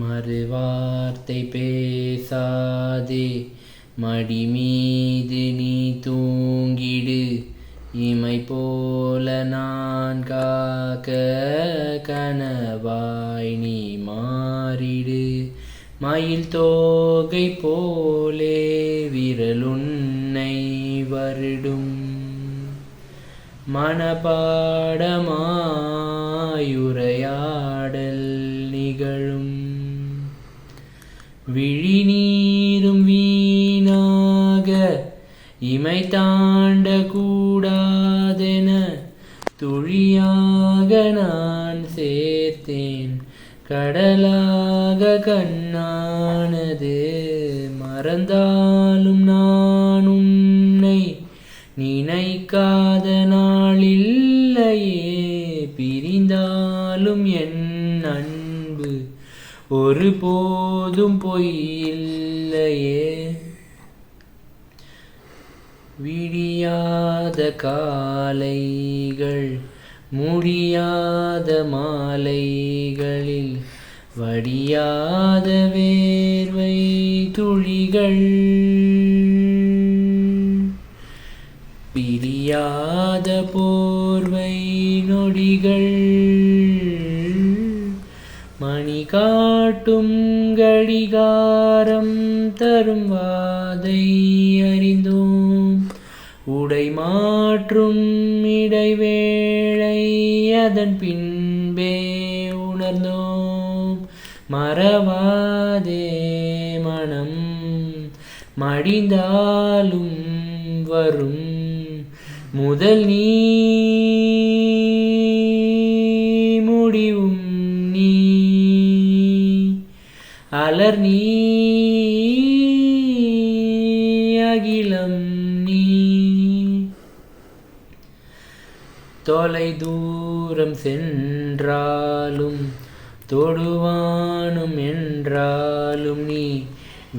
மறுவார்த்தை பேசாதே. மடிமீது நீ தூங்கிடு. இமை போல நான் காக்க கனவாய் நீ மாறிடு. மயில் தோகை போலே விரலுன்னை வருடும். மனபாடமாயுரையாட விழிநீரும் வீணாக. இமை தாண்ட கூடாதென துழியாக நான் சேர்த்தேன். கடலாக கண்ணானது மறந்தாலும் நான் உன்னை நினைக்காத நாளில்லையே. பிரிந்தாலும் என் அன்பு ஒருபோதும் பொய்யில்லையே. விடியாத காலைகள் முடியாத மாலைகளில் வடியாத வேர்வை துளிகள். பிரியாத போர்வை நொடிகள். காட்டும் கடிகாரம் தரும் வாதை அறிந்தோம். உடை மாற்றும் இடைவேளை அதன் பின்பே உணர்ந்தோம். மறவாதே மனம் மடிந்தாலும் வரும். முதல் நீ முடிவும் அலர் நீ அகிலம் நீ. தொலை தூரம் சென்றாலும் தொடுவானும் என்றாலும் நீ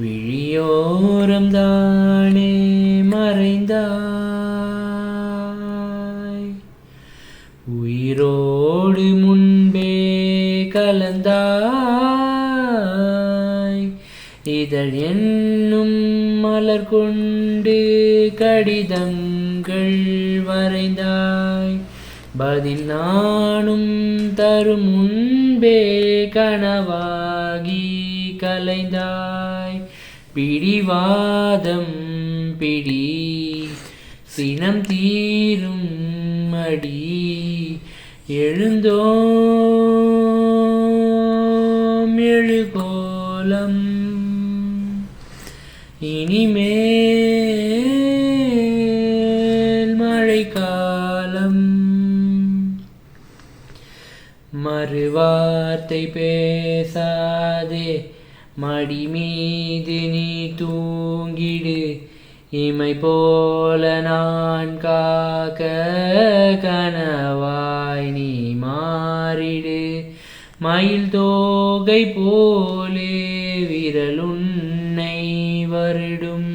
விழியோரம் தானே மறைந்தாய். இதழ் என்னும் மலர் கொண்டு கடிதங்கள் வரைந்தாய். பதில் நானும் தரும் முன்பே கனவாகி கலைந்தாய். பிடிவாதம் பிடி சினம் தீரும் அடி எழுந்தோ இனிமேல் மழைக்காலம். மறுவார்த்தை பேசாதே மடி மீது நீ தூங்கிடு. இமை போல நான் காக்க கனவாய் நீ மாறிடு. மயில் தோகை போலே விரலுன்னை வருடும்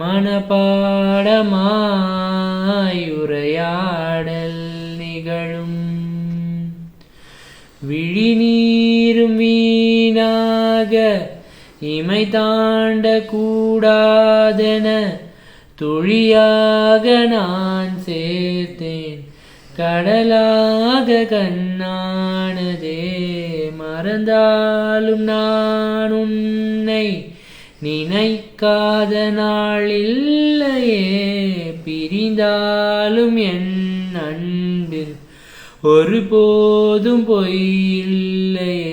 மனப்பாடமாயுரையாடல் நிகழும். விழிநீரும் வீணாக இமை தாண்ட கூடாதென துழியாக நான் சேர்த்தேன். கடலாக கண்ணானதே மறந்தாலும் நான் உன்னை நினைக்காத நாளில்லையே. பிரிந்தாலும் என் அன்பில் ஒருபோதும் பொய்யில்லையே